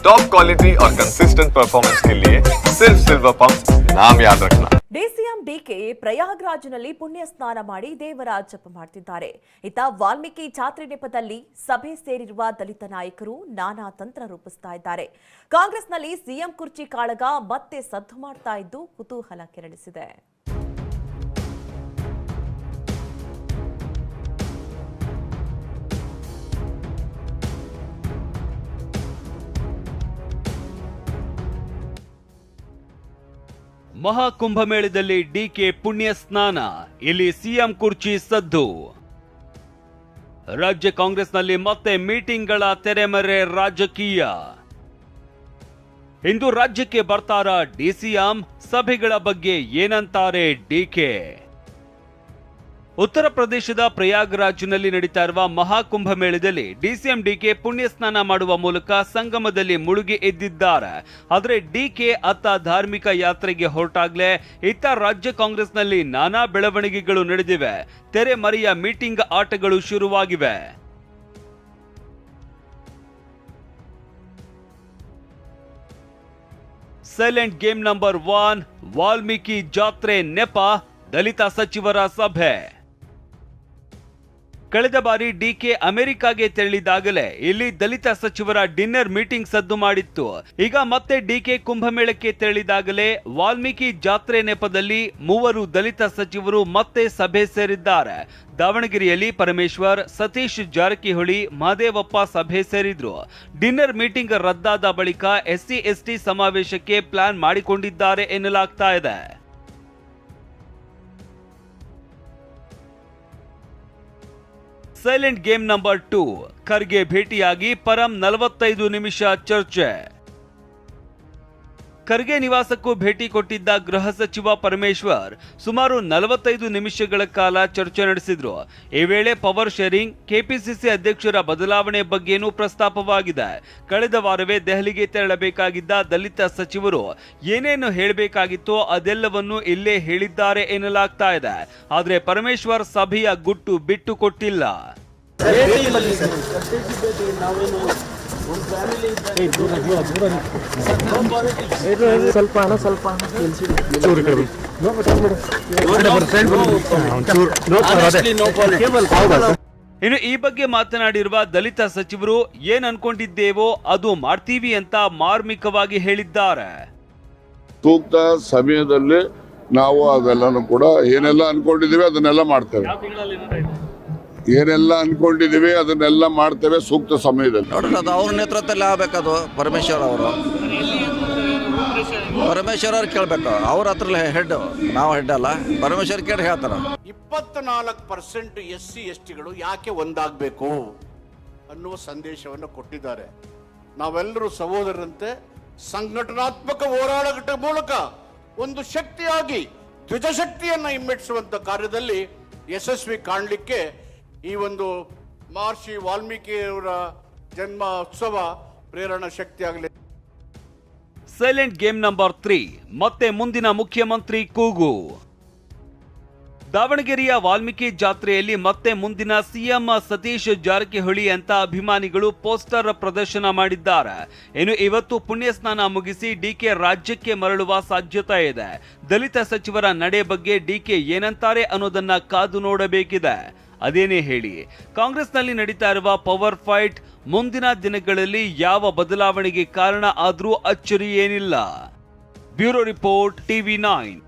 Top quality और consistent performance के लिए सिर्फ सिल्वर पंप नाम याद रखना ಡಿಸಿಎಂ ಡಿಕೆ ಪ್ರಯಾಗ್ರಾಜ್ನಲ್ಲಿ ಪುಣ್ಯ ಸ್ನಾನ ಮಾಡಿ ದೇವರ ಜಪ ಮಾಡ್ತಿದ್ದಾರೆ ಇತ್ತ ವಾಲ್ಮೀಕಿ ಜಾತ್ರೆ ನೆಪದಲ್ಲಿ ಸಭೆ ಸೇರಿರುವ ದಲಿತ ನಾಯಕರು ನಾನಾ ತಂತ್ರ ರೂಪಿಸ್ತಾ ಇದ್ದಾರೆ ಕಾಂಗ್ರೆಸ್ನಲ್ಲಿ ಸಿಎಂ ಕುರ್ಚಿ ಕಾಳಗ ಮತ್ತೆ ಸದ್ದು ಮಾಡ್ತಾ ಇದ್ದು ಕುತೂಹಲ ಕೆರಳಿಸಿದೆ ಮಹಾಕುಂಭಮೇಳದಲ್ಲಿ ಡಿಕೆ ಪುಣ್ಯ ಸ್ನಾನ. ಇಲ್ಲಿ ಸಿಎಂ ಕುರ್ಚಿ ಸದ್ದು. ರಾಜ್ಯ ಕಾಂಗ್ರೆಸ್ನಲ್ಲಿ ಮತ್ತೆ ಮೀಟಿಂಗ್ಗಳ ತೆರೆಮರೆ ರಾಜಕೀಯ. ಇಂದು ರಾಜ್ಯಕ್ಕೆ ಬರ್ತಾರ ಡಿಸಿಎಂ ಸಭೆಗಳ ಬಗ್ಗೆ ಏನಂತಾರೆ ಡಿಕೆ ಉತ್ತರ ಪ್ರದೇಶದ ಪ್ರಯಾಗ್ರಾಜ್ನಲ್ಲಿ ನಡೀತಾ ಇರುವ ಮಹಾಕುಂಭ ಮೇಳದಲ್ಲಿ ಡಿಸಿಎಂ ಡಿಕೆ ಪುಣ್ಯ ಸ್ನಾನ ಮಾಡುವ ಮೂಲಕ ಸಂಗಮದಲ್ಲಿ ಮುಳುಗಿ ಎದ್ದಿದ್ದಾರೆ. ಆದರೆ ಡಿಕೆ ಅತ್ತ ಧಾರ್ಮಿಕ ಯಾತ್ರೆಗೆ ಹೊರಟಾಗ್ಲೇ ಇತ್ತ ರಾಜ್ಯ ಕಾಂಗ್ರೆಸ್ನಲ್ಲಿ ನಾನಾ ಬೆಳವಣಿಗೆಗಳು ನಡೆದಿವೆ. ತೆರೆಮರೆಯ ಮೀಟಿಂಗ್ ಆಟಗಳು ಶುರುವಾಗಿವೆ. Silent game number one Valmiki ಜಾತ್ರೆ ನೆಪ, ದಲಿತ ಸಚಿವರ ಸಭೆ. ಕಳೆದ ಬಾರಿ ಡಿಕೆ ಅಮೆರಿಕಾಗೆ ತೆರಳಿದಾಗಲೇ ಇಲ್ಲಿ ದಲಿತ ಸಚಿವರ ಡಿನ್ನರ್ ಮೀಟಿಂಗ್ ಸದ್ದು ಮಾಡಿತ್ತು. ಈಗ ಮತ್ತೆ ಡಿಕೆ ಕುಂಭಮೇಳಕ್ಕೆ ತೆರಳಿದಾಗಲೇ ವಾಲ್ಮೀಕಿ ಜಾತ್ರೆ ನೆಪದಲ್ಲಿ ಮೂವರು ದಲಿತ ಸಚಿವರು ಮತ್ತೆ ಸಭೆ ಸೇರಿದ್ದಾರೆ. ದಾವಣಗೆರೆಯಲ್ಲಿ ಪರಮೇಶ್ವರ್, ಸತೀಶ್ ಜಾರಕಿಹೊಳಿ ಮಹದೇವಪ್ಪ ಸಭೆ ಸೇರಿದ್ರು. ಡಿನ್ನರ್ ಮೀಟಿಂಗ್ ರದ್ದಾದ ಬಳಿಕ ಎಸ್ಸಿ, ಎಸ್ಟಿ ಸಮಾವೇಶಕ್ಕೆ ಪ್ಲಾನ್ ಮಾಡಿಕೊಂಡಿದ್ದಾರೆ ಎನ್ನಲಾಗ್ತಾ ಇದೆ. Silent game number two Kharge ಭೇಟಿಯಾಗಿ ಪರಂ ನಲವತ್ತೈದು ನಿಮಿಷ ಚರ್ಚೆ. ಖರ್ಗೆ ನಿವಾಸಕ್ಕೂ ಭೇಟಿ ಕೊಟ್ಟಿದ್ದ ಗೃಹ ಸಚಿವ ಪರಮೇಶ್ವರ್ ಸುಮಾರು ನಲವತ್ತೈದು ನಿಮಿಷಗಳ ಕಾಲ ಚರ್ಚೆ ನಡೆಸಿದ್ರು. ಈ ವೇಳೆ ಪವರ್ ಶೇರಿಂಗ್, ಕೆಪಿಸಿಸಿ ಅಧ್ಯಕ್ಷರ ಬದಲಾವಣೆ ಬಗ್ಗೆನೂ ಪ್ರಸ್ತಾಪವಾಗಿದೆ. ಕಳೆದ ವಾರವೇ ದೆಹಲಿಗೆ ತೆರಳಬೇಕಾಗಿದ್ದ ದಲಿತ ಸಚಿವರು ಏನೇನು ಹೇಳಬೇಕಾಗಿತ್ತೋ ಅದೆಲ್ಲವನ್ನು ಇಲ್ಲೇ ಹೇಳಿದ್ದಾರೆ ಎನ್ನಲಾಗ್ತಾ ಇದೆ. ಆದರೆ ಪರಮೇಶ್ವರ್ ಸಭೆಯ ಗುಟ್ಟು ಬಿಟ್ಟು ಕೊಟ್ಟಿಲ್ಲ. ಸ್ವಲ್ಪ ಹಣ ಸ್ವಲ್ಪ ಇನ್ನು ಈ ಬಗ್ಗೆ ಮಾತನಾಡಿರುವ ದಲಿತ ಸಚಿವರು ಏನ್ ಅನ್ಕೊಂಡಿದ್ದೇವೋ ಅದು ಮಾಡ್ತೀವಿ ಅಂತ ಮಾರ್ಮಿಕವಾಗಿ ಹೇಳಿದ್ದಾರೆ. ಸೂಕ್ತ ಸಮಯದಲ್ಲಿ ನಾವು ಅದೆಲ್ಲನೂ ಕೂಡ ಏನೆಲ್ಲ ಅನ್ಕೊಂಡಿದ್ದೀವಿ ಅದನ್ನೆಲ್ಲ ಮಾಡ್ತೇವೆ. ಏನೆಲ್ಲ ಅನ್ಕೊಂಡಿದೀವಿ ಅದನ್ನೆಲ್ಲ ಮಾಡ್ತೇವೆ ಸೂಕ್ತ ಸಮಯದಲ್ಲಿ. ನೋಡ್ರಿ ಅದು ಅವ್ರ ನೇತೃತ್ವದಲ್ಲಿ ಆಗ್ಬೇಕದು ಪರಮೇಶ್ವರ್ ಅವರು. ಪರಮೇಶ್ವರ್ ಅವ್ರು ಕೇಳ್ಬೇಕು ಅವ್ರ ಹತ್ರ ಹೆಡ್ ನಾವು ಹೆಡ್ ಅಲ್ಲ. ಪರಮೇಶ್ವರ್ ಕೇಳಿ ಹೇಳ್ತಾರ. ಇಪ್ಪತ್ನಾಲ್ಕು ಪರ್ಸೆಂಟ್ ಎಸ್ ಸಿ ಎಸ್ ಟಿಗಳು ಯಾಕೆ ಒಂದಾಗಬೇಕು ಅನ್ನುವ ಸಂದೇಶವನ್ನು ಕೊಟ್ಟಿದ್ದಾರೆ. ನಾವೆಲ್ಲರೂ ಸಹೋದರರಂತೆ ಸಂಘಟನಾತ್ಮಕ ಹೋರಾಟದ ಮೂಲಕ ಒಂದು ಶಕ್ತಿಯಾಗಿ ದ್ವಿಜಶಕ್ತಿಯನ್ನ ಹಿಮ್ಮೆಟ್ಟಿಸುವಂತ ಕಾರ್ಯದಲ್ಲಿ ಯಶಸ್ವಿ ಕಾಣಲಿಕ್ಕೆ ಈ ಒಂದು ಮಹರ್ಷಿ ವಾಲ್ಮೀಕಿಯವರ ಜನ್ಮ ಉತ್ಸವ ಪ್ರೇರಣಾ ಶಕ್ತಿಯಾಗಲಿ. ಸೈಲೆಂಟ್ ಗೇಮ್ ನಂಬರ್ ತ್ರೀ ಮತ್ತೆ ಮುಂದಿನ ಮುಖ್ಯಮಂತ್ರಿ ಕೂಗು. ದಾವಣಗೆರೆಯ ವಾಲ್ಮೀಕಿ ಜಾತ್ರೆಯಲ್ಲಿ ಮತ್ತೆ ಮುಂದಿನ ಸಿಎಂ ಸತೀಶ್ ಜಾರಕಿಹೊಳಿ ಅಂತ ಅಭಿಮಾನಿಗಳು ಪೋಸ್ಟರ್ ಪ್ರದರ್ಶನ ಮಾಡಿದ್ದಾರೆ. ಇನ್ನು ಇವತ್ತು ಪುಣ್ಯ ಸ್ನಾನ ಮುಗಿಸಿ ಡಿಕೆ ರಾಜ್ಯಕ್ಕೆ ಮರಳುವ ಸಾಧ್ಯತೆ ಇದೆ. ದಲಿತ ಸಚಿವರ ನಡೆ ಬಗ್ಗೆ ಡಿಕೆ ಏನಂತಾರೆ ಅನ್ನೋದನ್ನ ಕಾದು ನೋಡಬೇಕಿದೆ. ಅದೇನೇ ಹೇಳಿ. ಕಾಂಗ್ರೆಸ್ನಲ್ಲಿ ನಡೀತಾ ಇರುವ ಪವರ್ ಫೈಟ್ ಮುಂದಿನ ದಿನಗಳಲ್ಲಿ ಯಾವ ಬದಲಾವಣೆಗೆ ಕಾರಣ ಆದರೂ ಅಚ್ಚರಿ ಏನಿಲ್ಲ ಬ್ಯೂರೋ ರಿಪೋರ್ಟ್ ಟಿವಿ ನೈನ್.